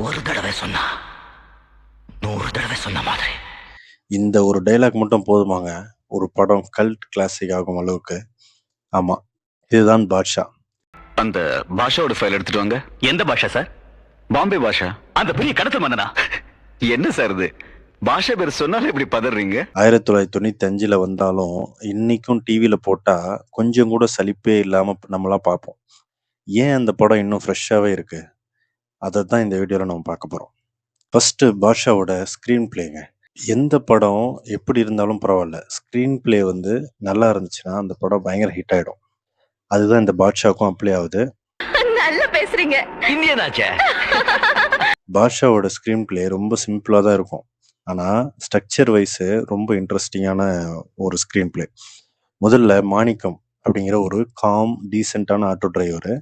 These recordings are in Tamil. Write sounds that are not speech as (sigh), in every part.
ஒரு தடவை சொன்னா நூறு தடவை சொன்ன மாதிரி. இந்த ஒரு டைலாக் மட்டும் போதுமாங்க. ஒரு படம் கல்ட் கிளாசிக் ஆகும் அளவுக்கு. ஆமா. இதுதான் பாட்ஷா. அந்த பாஷாவோட ஃபைல் எடுத்துட்டு வாங்க. எந்த பாஷா சார் பாம்பே பாஷா? அந்த பெரிய கடத்தல் மன்னனா? என்ன சார் இது? பாஷா பேர் சொன்னாலே இப்படி பதறீங்க? ஆயிரத்தி தொள்ளாயிரத்தி தொண்ணூத்தி அஞ்சுல வந்தாலும் இன்னைக்கும் டிவியில போட்டா கொஞ்சம் கூட சலிப்பே இல்லாம நம்மளாம் பார்ப்போம். ஏன் அந்த படம் இன்னும் ஃப்ரெஷ்ஷாவே இருக்கு? அதை தான் இந்த வீடியோல நம்ம பார்க்க போறோம். ஃபர்ஸ்ட் பாஷாவோட ஸ்க்ரீன் பிளேங்க எந்த படம் எப்படி இருந்தாலும் பரவாயில்ல. ஸ்க்ரீன் பிளே வந்து நல்லா இருந்துச்சுன்னா அந்த படம் பயங்கர ஹிட் ஆயிடும். அதுதான் இந்த பாட்ஷாக்கும் அப்ளை ஆகுது. நல்லா பேசுறீங்க. இந்தியனாச்சே பாஷாவோட ஸ்க்ரீன் பிளே ரொம்ப சிம்பிளாக தான் இருக்கும். ஆனால் ஸ்ட்ரக்சர் வைஸ் ரொம்ப இன்ட்ரெஸ்டிங்கான ஒரு ஸ்க்ரீன் பிளே முதல்ல மாணிக்கம் அப்படிங்கிற ஒரு காம் டீசெண்டான ஆட்டோ டிரைவர்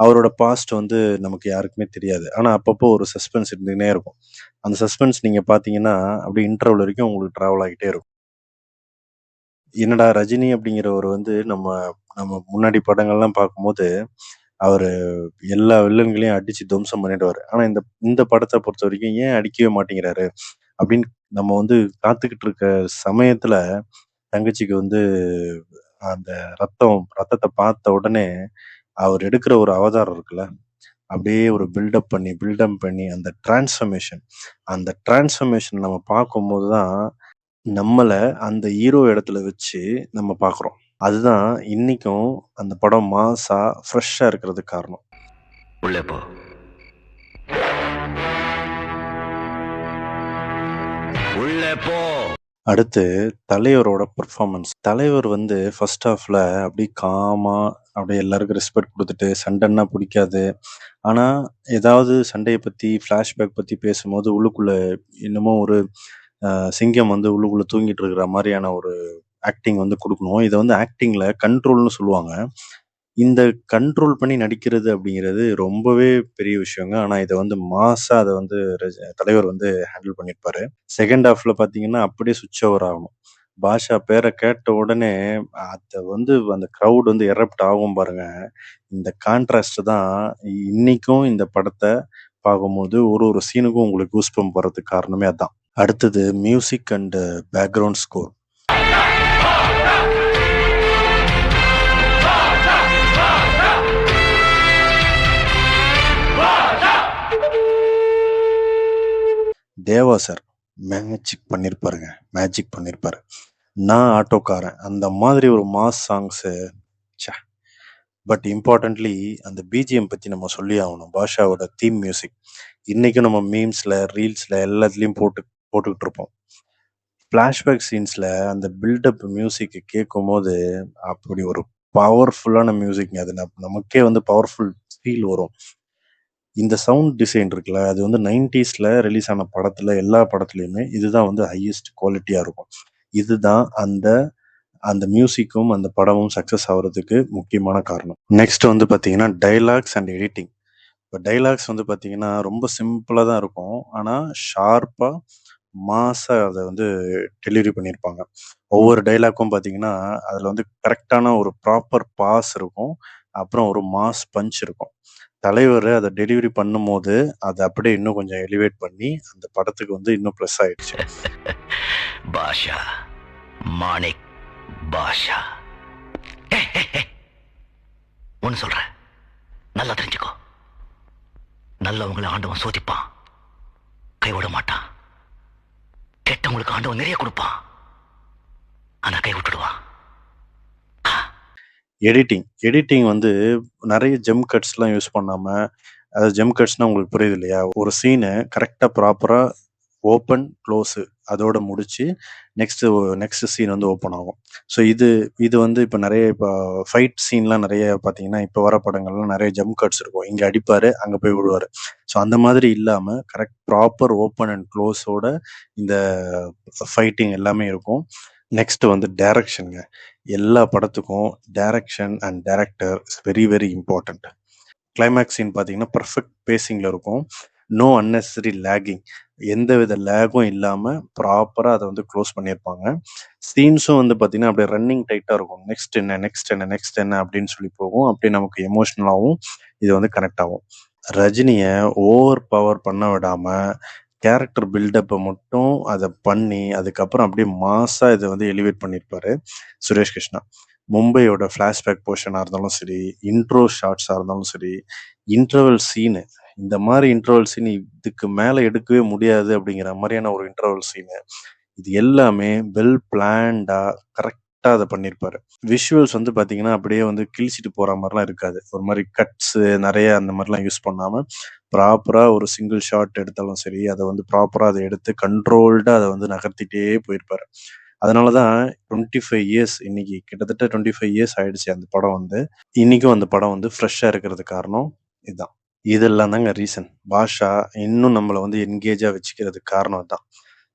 அவரோட பாஸ்ட் வந்து நமக்கு யாருக்குமே தெரியாது. ஆனால் அப்பப்போ ஒரு சஸ்பென்ஸ் இருந்துகிட்டே இருக்கும். அந்த சஸ்பென்ஸ் நீங்கள் பார்த்தீங்கன்னா அப்படி இன்டர்வல் வரைக்கும் உங்களுக்கு ட்ராவல் ஆகிட்டே இருக்கும். என்னடா ரஜினி அப்படிங்கிறவர் வந்து நம்ம நம்ம முன்னாடி படங்கள்லாம் பார்க்கும்போது அவர் எல்லா வில்லன்களையும் அடிச்சு துவம்சம் பண்ணிடுவாரு. ஆனா இந்த இந்த படத்தை பொறுத்த வரைக்கும் ஏன் அடிக்கவே மாட்டேங்கிறாரு? அப்படின்னு நம்ம வந்து காத்துக்கிட்டு இருக்க சமயத்துல தங்கச்சிக்கு வந்து அந்த ரத்தம் ரத்தத்தை பார்த்த உடனே அவர் எடுக்கிற ஒரு அவதாரம் இருக்குல்ல அப்படியே ஒரு பில்டப் பண்ணி பில்டப் பண்ணி அந்த டிரான்ஸ்ஃபர்மேஷன் அந்த டிரான்ஸ்ஃபர்மேஷன் நம்ம பார்க்கும்போது தான் நம்மளை அந்த ஹீரோ இடத்துல வச்சு நம்ம பார்க்குறோம். அதுதான் இன்னைக்கும் அந்த படம் மாசா ஃப்ரெஷ்ஷாக இருக்கிறதுக்கு காரணம். உள்ளே போ. உள்ளே போ. அடுத்து தலைவரோட பெர்ஃபார்மன்ஸ் தலைவர் வந்து ஃபர்ஸ்ட் ஹாஃப்ல அப்படி காமா அப்படியே எல்லாருக்கும் ரெஸ்பெக்ட் கொடுத்துட்டு சண்டைன்னா பிடிக்காது. ஆனா ஏதாவது சண்டையை பத்தி ஃபிளாஷ்பேக் பத்தி பேசும்போது உள்ளுக்குள்ள என்னமோ ஒரு சிங்கம் வந்து உள்ளுக்குள்ள தூங்கிட்டு இருக்கிற மாதிரியான ஒரு ஆக்டிங் வந்து கொடுக்கணும். இதை வந்து ஆக்டிங்ல கண்ட்ரோல்னு சொல்லுவாங்க. இந்த கண்ட்ரோல் பண்ணி நடிக்கிறது அப்படிங்கிறது ரொம்பவே பெரிய விஷயங்க. ஆனால் இதை வந்து மாசா அதை வந்து தலைவர் வந்து ஹேண்டில் பண்ணியிருப்பாரு செகண்ட் ஹாஃப்ல பார்த்தீங்கன்னா அப்படியே சுவிட்ச் ஓவர் ஆகணும். பாஷா பேரை கேட்ட உடனே அதை வந்து அந்த க்ரௌட் வந்து எரப்ட் ஆகும் பாருங்க. இந்த கான்ட்ராஸ்ட் தான் இன்னைக்கும் இந்த படத்தை பார்க்கும்போது ஒரு ஒரு சீனுக்கும் உங்களுக்கு கூஸ்பம் வர்றதுக்கு காரணமே அதான். அடுத்தது music and background score Deva sir magic பண்ணியிருப்பாருங்க magic பண்ணியிருப்பாரு நான் ஆட்டோக்காரன் அந்த மாதிரி ஒரு மாஸ் சாங்ஸு பட் இம்பார்ட்டன்ட்லி அந்த பிஜிஎம் பற்றி நம்ம சொல்லி ஆகணும் பாஷாவோட தீம் மியூசிக் இன்றைக்கும் நம்ம மீம்ஸில் ரீல்ஸில் எல்லாத்துலேயும் போட்டு போட்டுக்கிட்டு இருப்போம். ஃப்ளாஷ்பேக் சீன்ஸில் அந்த பில்டப் மியூசிக்கை கேட்கும் போது அப்படி ஒரு பவர்ஃபுல்லான மியூசிக்ங்க அது நமக்கே வந்து பவர்ஃபுல் ஃபீல் வரும். இந்த சவுண்ட் டிசைன் இருக்குல்ல அது வந்து நைன்டிஸ்ல ரிலீஸ் ஆன படத்துல எல்லா படத்துலயுமே இதுதான் வந்து ஹையஸ்ட் குவாலிட்டியா இருக்கும். இதுதான் அந்த அந்த மியூசிக்கும் அந்த படமும் சக்சஸ் ஆகுறதுக்கு முக்கியமான காரணம். நெக்ஸ்ட் வந்து பாத்தீங்கன்னா டைலாக்ஸ் அண்ட் எடிட்டிங் இப்போ டைலாக்ஸ் வந்து பாத்தீங்கன்னா ரொம்ப சிம்பிளா தான் இருக்கும். ஆனா ஷார்ப்பா மாசா அதை வந்து டெலிவரி பண்ணியிருப்பாங்க ஒவ்வொரு டைலாக்கும் பாத்தீங்கன்னா அதுல வந்து கரெக்டான ஒரு ப்ராப்பர் பாஸ் இருக்கும். அப்புறம் ஒரு மாஸ் பஞ்ச் இருக்கும். தலைவர் அதை டெலிவரி பண்ணும்போது அதை அப்படியே இன்னும் கொஞ்சம் எலிவேட் பண்ணி அந்த படத்துக்கு வந்து இன்னும் ப்ளஸ் ஆயிடுச்சு. (laughs) பாஷா. மாணிக் பாஷா. ஒன்னு சொல்றேன் நல்லா தெரிஞ்சுக்கோ. நல்லவங்களை ஆண்டவன் சோதிப்பான். கைவிட மாட்டான். கெட்டவங்களுக்கு ஆண்டவன் நிறைய கொடுப்பான். ஆனா கை விட்டுடுவான் எடிட்டிங் எடிட்டிங் வந்து நிறைய ஜெம் கட்ஸ்லாம் யூஸ் பண்ணாம அதாவது ஜெம் கட்ஸ்னா உங்களுக்கு புரியுது இல்லையா? ஒரு சீனை கரெக்டாக ப்ராப்பராக ஓப்பன் க்ளோஸு அதோட முடிச்சு நெக்ஸ்ட் நெக்ஸ்ட் சீன் வந்து ஓப்பன் ஆகும். ஸோ இது இது வந்து இப்போ நிறைய இப்போ ஃபைட் சீன்லாம் நிறைய பார்த்தீங்கன்னா இப்போ வர படங்கள்லாம் நிறைய ஜம்ப் கட்ஸ் இருக்கும். இங்கே அடிப்பார் அங்கே போய் விடுவார். ஸோ அந்த மாதிரி இல்லாமல் கரெக்ட் ப்ராப்பர் ஓப்பன் அண்ட் க்ளோஸோட இந்த ஃபைட்டிங் எல்லாமே இருக்கும். நெக்ஸ்ட் வந்து டைரக்ஷனுங்க எல்லா படத்துக்கும் direction and director is very very important climax scene பார்த்தீங்கன்னா பர்ஃபெக்ட் பேசிங்கில் இருக்கும். நோ அன்னெசரி லேகிங் எந்த வித லேகும் இல்லாமல் ப்ராப்பராக அதை வந்து க்ளோஸ் பண்ணியிருப்பாங்க. சீன்ஸும் வந்து பார்த்தீங்கன்னா அப்படியே ரன்னிங் டைட்டாக இருக்கும். நெக்ஸ்ட் என்ன நெக்ஸ்ட் என்ன நெக்ஸ்ட் என்ன அப்படின்னு சொல்லி போகும். அப்படியே நமக்கு எமோஷ்னலாகவும் இது வந்து கனெக்ட் ஆகும். ரஜினியை ஓவர் பவர் பண்ண விடாமல் கேரக்டர் பில்டப்பை மட்டும் அதை பண்ணி, அதுக்கப்புறம் அப்படியே மாஸாக இதை வந்து எலிவேட் பண்ணியிருப்பாரு சுரேஷ் கிருஷ்ணா. மும்பையோட ஃப்ளாஷ்பேக் போர்ஷனாக இருந்தாலும் சரி, இன்ட்ரோ ஷார்ட்ஸாக இருந்தாலும் சரி, இன்டர்வல் சீனு இந்த மாதிரி இன்டர்வல் சீன் இதுக்கு மேலே எடுக்கவே முடியாது அப்படிங்கிற மாதிரியான ஒரு இன்டர்வல் சீனு. இது எல்லாமே வெல் கரெக்ட் கரெக்டாக அதை பண்ணியிருப்பாரு. விஷுவல்ஸ் வந்து பார்த்தீங்கன்னா, அப்படியே வந்து கிழிச்சிட்டு போகிற மாதிரிலாம் இருக்காது. ஒரு மாதிரி கட்ஸு நிறைய அந்த மாதிரிலாம் யூஸ் பண்ணாமல் ப்ராப்பராக ஒரு சிங்கிள் ஷாட் எடுத்தாலும் சரி, அதை வந்து ப்ராப்பராக அதை எடுத்து கண்ட்ரோல்டாக அதை வந்து நகர்த்திட்டே போயிருப்பாரு. அதனால தான் 25 இயர்ஸ் இன்னைக்கு கிட்டத்தட்ட 25 இயர்ஸ் ஆயிடுச்சு அந்த படம் வந்து. இன்னைக்கும் அந்த படம் வந்து ஃப்ரெஷ்ஷாக இருக்கிறதுக்கு காரணம் இதுதான் இதெல்லாம் தாங்க ரீசன். பாஷா இன்னும் நம்மளை வந்து என்கேஜாக வச்சுக்கிறதுக்கு காரணம் தான்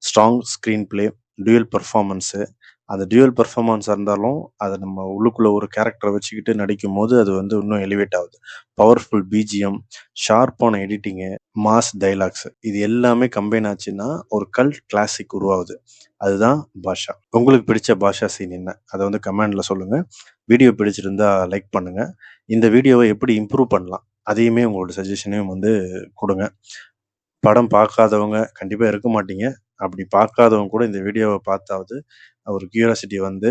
strong screen play, dual performance அந்த டியூவல் பர்ஃபார்மன்ஸாக இருந்தாலும், அதை நம்ம உள்ளுக்குள்ளே ஒரு கேரக்டரை வச்சுக்கிட்டு நடிக்கும் போது அது வந்து இன்னும் எலிவேட் ஆகுது. பவர்ஃபுல் பிஜிஎம், ஷார்ப்பான எடிட்டிங்கு, மாஸ் டைலாக்ஸ் இது எல்லாமே கம்பைன் ஆச்சுன்னா, ஒரு கல்ட் கிளாசிக் உருவாகுது. அதுதான் பாஷா. உங்களுக்கு பிடிச்ச பாஷா சீன் என்ன? அதை வந்து கமெண்டில் சொல்லுங்கள் வீடியோ பிடிச்சிருந்தா லைக் பண்ணுங்கள் இந்த வீடியோவை எப்படி இம்ப்ரூவ் பண்ணலாம்? அதையுமே உங்களோட சஜஷனையும் வந்து கொடுங்க படம் பார்க்காதவங்க கண்டிப்பாக இருக்க மாட்டீங்க. அப்படி பார்க்காதவங்க கூட இந்த வீடியோவை பார்த்தாவது ஒரு கியூரியாசிட்டி வந்து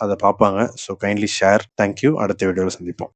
அதை பார்ப்பாங்க. So kindly share. Thank you. அடுத்த வீடியோவில் சந்திப்போம்.